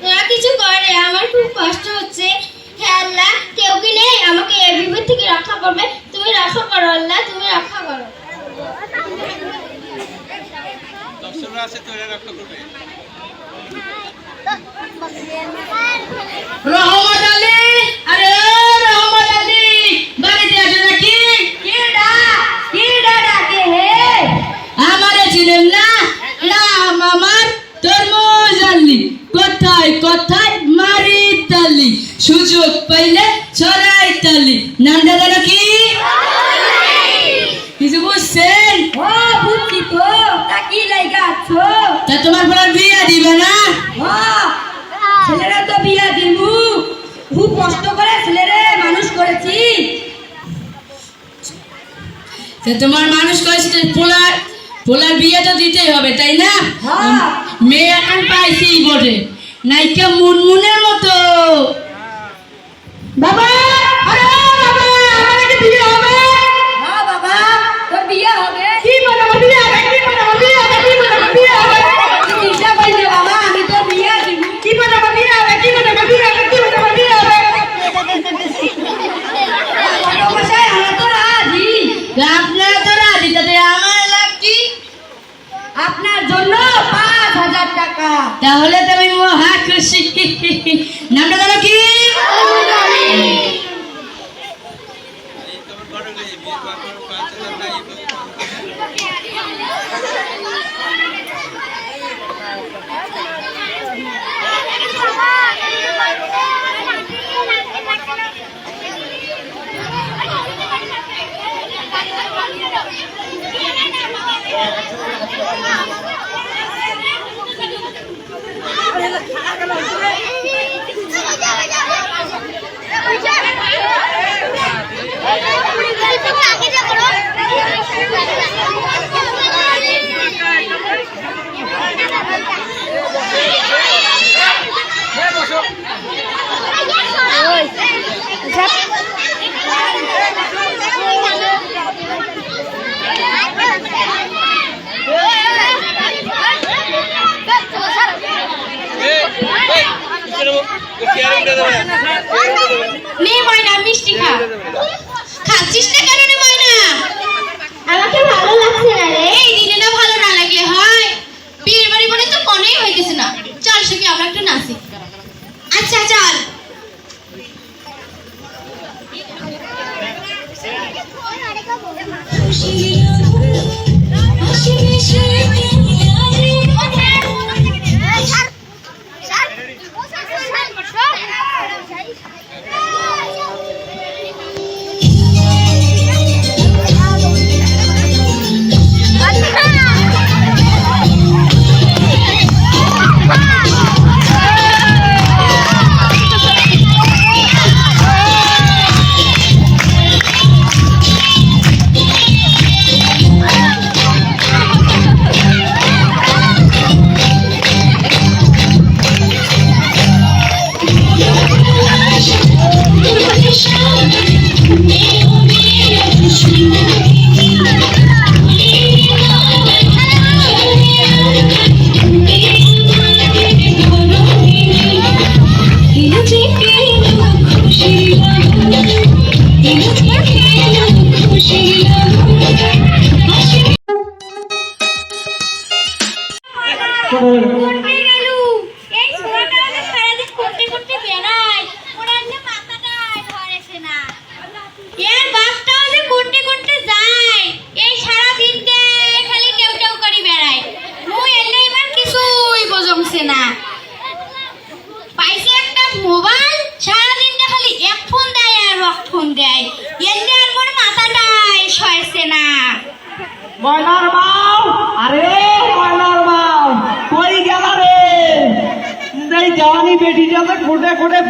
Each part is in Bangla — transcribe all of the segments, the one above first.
তোরা কিছু করে আমার খুব কষ্ট হচ্ছে। হে আল্লাহ কেউ কি নেই? আমাকে এই বিপদ থেকে রক্ষা করবে। তুমি রক্ষা করো আল্লাহ তুমি রক্ষা করো। দর্শকরা আছে তো রক্ষা করবে। রহমত আলী আরে রহমত আলী বাড়িতে আছো নাকি কি ডা কি ডা ডাকে হে আমারে ছিলেন না নাম আমার তরমুজ আলী কোথায় মারি তালি সুযোগ পাইলে ছড়াই তালি। নামটা যেন কি? কিছু বুঝছেন? ও বুঝছি তো। তা কি লাইগা আছো? তা তোমার পর বিয়ে দিবে না? ও ছেলেরা তো বিয়া দিমু। খুব কষ্ট করে ছেলেরে মানুষ করেছি। তোমার মানুষ কয়েছে যে পোলার পোলার বিয়ে তো দিতেই হবে তাই না? হ্যাঁ। মেয়ে এখন পাইছি বটে। নাইকা মুনমুনের মতো। বাবা আরে বাবা আমার একটা বিয়ে হবে। হ্যাঁ বাবা তোর বিয়ে হবে। কি বলে বিয়ে হবে? কি বলে বিয়ে হবে? কি বলে বিয়ে হবে? চিন্তা করিস বাবা আমি তোর বিয়ে দিব। কি বলে বিয়ে হবে? কি বলে বিয়ে হবে? কি বলে বিয়ে হবে? মশাই আমরা তো রাজি। আপনারা তো রাজি তাতে আমার লাভ কি? আপনার জন্য হাজার টাকা। তাহলে তো আমি মহা খুশি নামটা দাদা কি এই তোমার বড় হয়ে বিয়ে করার পর পাঁচ হাজার নাই নে ময়না, মিষ্টি খা। খাচ্ছিস না কেন রে ময়না? আমাকে ভালো লাগছে না রে। এই দিনে না ভালো না লাগে হয়। বিয়ের বাড়ি বলে তো মনেই হইতেছে না। চল সে কি আমরা একটু নাচি। আচ্ছা চল।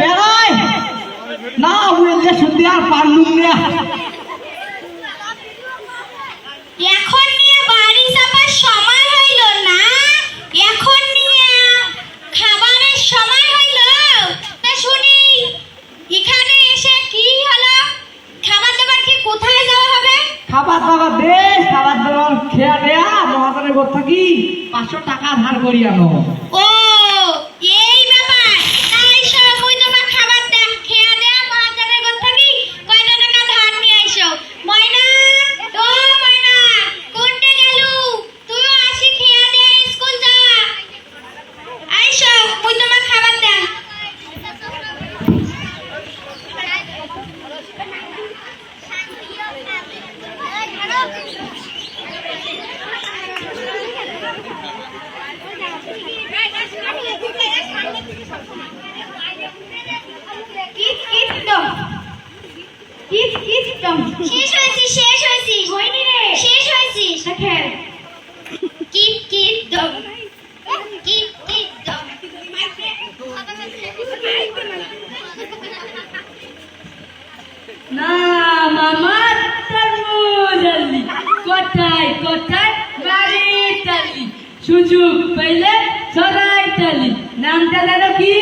খুঁটে না বুঝলে শুনতে আর পারলুম না। এখন নিয়ে বাড়ি যাবার সময় হইল না? এখন নিয়ে খাবারের সময় হইল? তা শুনি এখানে এসে কি হলো? খাবার দাবার কি কোথায় যাওয়া হবে? খাবার দাবার দে খাবার দাবার খেয়া দেয়া মহাজনের ঘর থাকি। পাঁচশো টাকা ধার করি আনো। ও মুই তোমার খাবার দেন। শেষ হয়েছি শেষ হয়েছি। হয়নি রে। শেষ হয়েছি। দম না মামার তরমুজ আনলি কোথায় কোথায়? বাড়ি চালি সুযোগ পাইলে সরাই নামটা কি?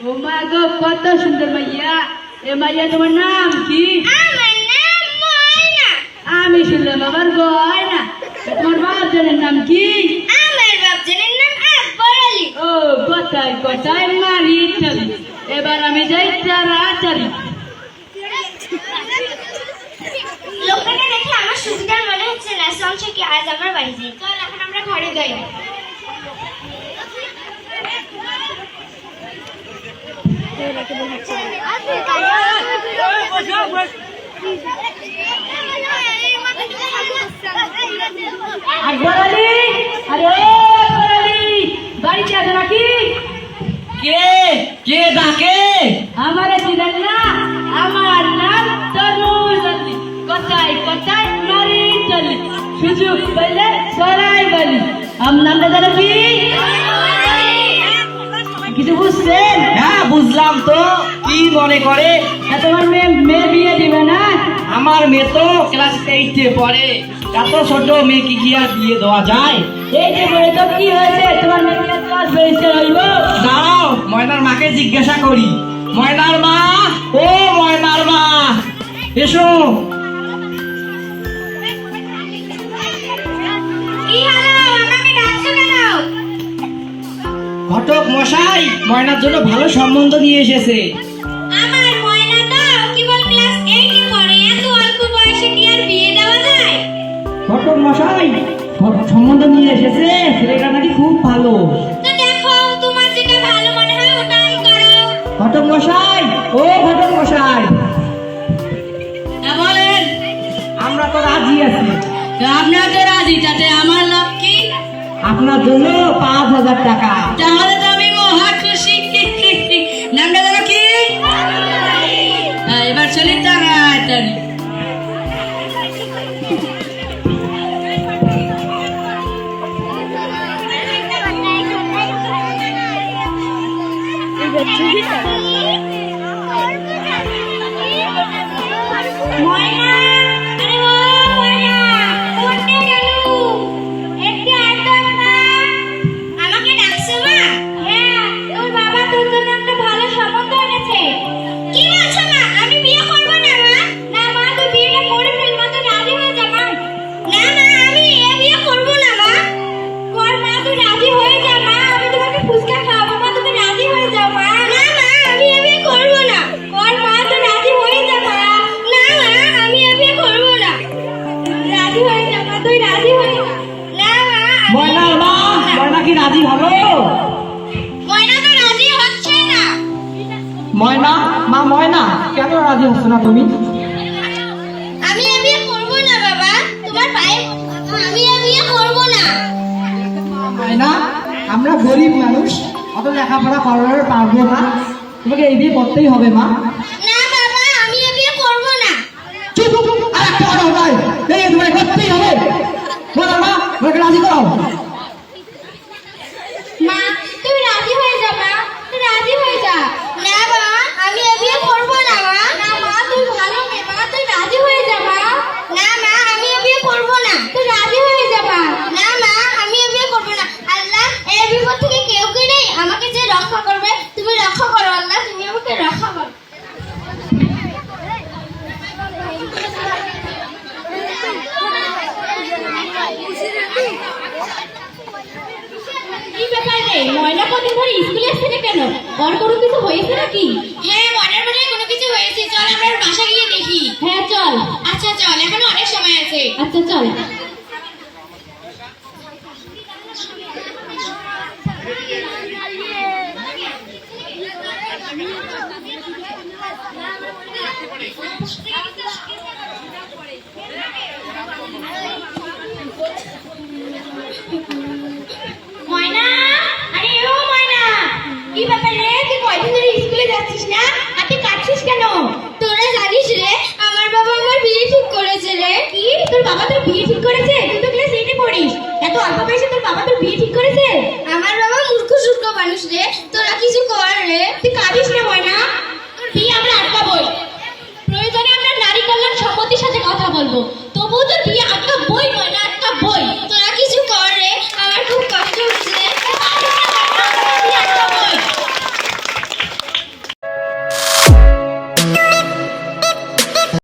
ও মা গো কত সুন্দর মাইয়া। এ মাইয়া তোমার নাম কি? আমার নাম আমি শুনলাম আবার গয় না নাম কি? আমার বাপজনের নাম আকবর আলী। ও কোথায় কোথায় মারি চালি এবার আমি যাই তাড়াতাড়ি। লোকটাকে দেখে আমার সুবিধার মনে হচ্ছে না সংসার কি আজ আমার বাড়ি যাই চল এখন আমরা ঘরে যাই। আকবর আলী আরে আকবর আলী বাড়িতে আছে নাকি? কে? কে ডাকে আমার চিনেন না? আমার নাম তরমুজ আলী কোথায় কোথায় মারি চলি। সুযোগ পেলে সরাই বলি। আমার নামটা জানো কি? কিছু বুঝছেন হ্যাঁ বুঝলাম তো। কি মনে করে? তোমার মেয়ে মেয়ে বিয়ে দিবে না? আমার মেয়ে তো ক্লাস এইটে পড়ে। এত ছোট মেয়েকে কি আর বিয়ে দেওয়া যায়? এই যে বলে তো কি হয়েছে? তোমার মেয়ে ক্লাস বেরিয়েছে রইব দাঁড়াও ময়নার মাকে জিজ্ঞাসা করি। ময়নার মা ও ময়নার মা এসো। ঘটক মশাই ময়নার জন্য ভালো সম্বন্ধ নিয়ে এসেছে। আমার ময়না কেবল ক্লাস এইটে পড়ে এত অল্প বয়সে কি আর বিয়ে দেওয়া যায়? ঘটক মশাই সম্বন্ধ নিয়ে এসেছে ছেলেটা নাকি খুব ভালো। তো দেখো তোমার যেটা ভালো মনে হয় ওটাই করো ঘটক মশাই ও ঘটক মশাই। বলেন। আমরা তো রাজি আছি। আপনার তো রাজি তাতে আমার লাভ আপনার জন্য পাঁচ হাজার টাকা তাহলে ময়না? মা ময়না কেন রাজি হচ্ছ না তুমি? আমি বিয়ে করব না বাবা। তোমার পায়ে আমি বিয়ে করব না। ময়না আমরা গরিব মানুষ অত লেখাপড়া করার পারব না। তোমাকে এই বিয়ে করতেই হবে মা। সাল যাচ্ছিস না? আর তুই কেন? তোরা লাগিস রে আমার বাবা আমার বিয়ে ঠিক করেছে রে। কি? তোর বাবা তোর বিয়ে ঠিক করেছে? তুই তো ক্লাস এইটে পড়িস। এত অল্প বয়সে তোর বাবা তোর বিয়ে ঠিক করেছে? আমার বাবা মূর্খ সূর্খ মানুষ রে। তোরা কিছু কর রে। তুই কাঁদিস না ময়না। তোর বিয়ে আমরা আটকাবই প্রয়োজনে আমরা নারী কল্যাণ সম্মতির সাথে কথা বলব। তবুও তোর বিয়ে আটকা বই নয় না আটকা বই। তোরা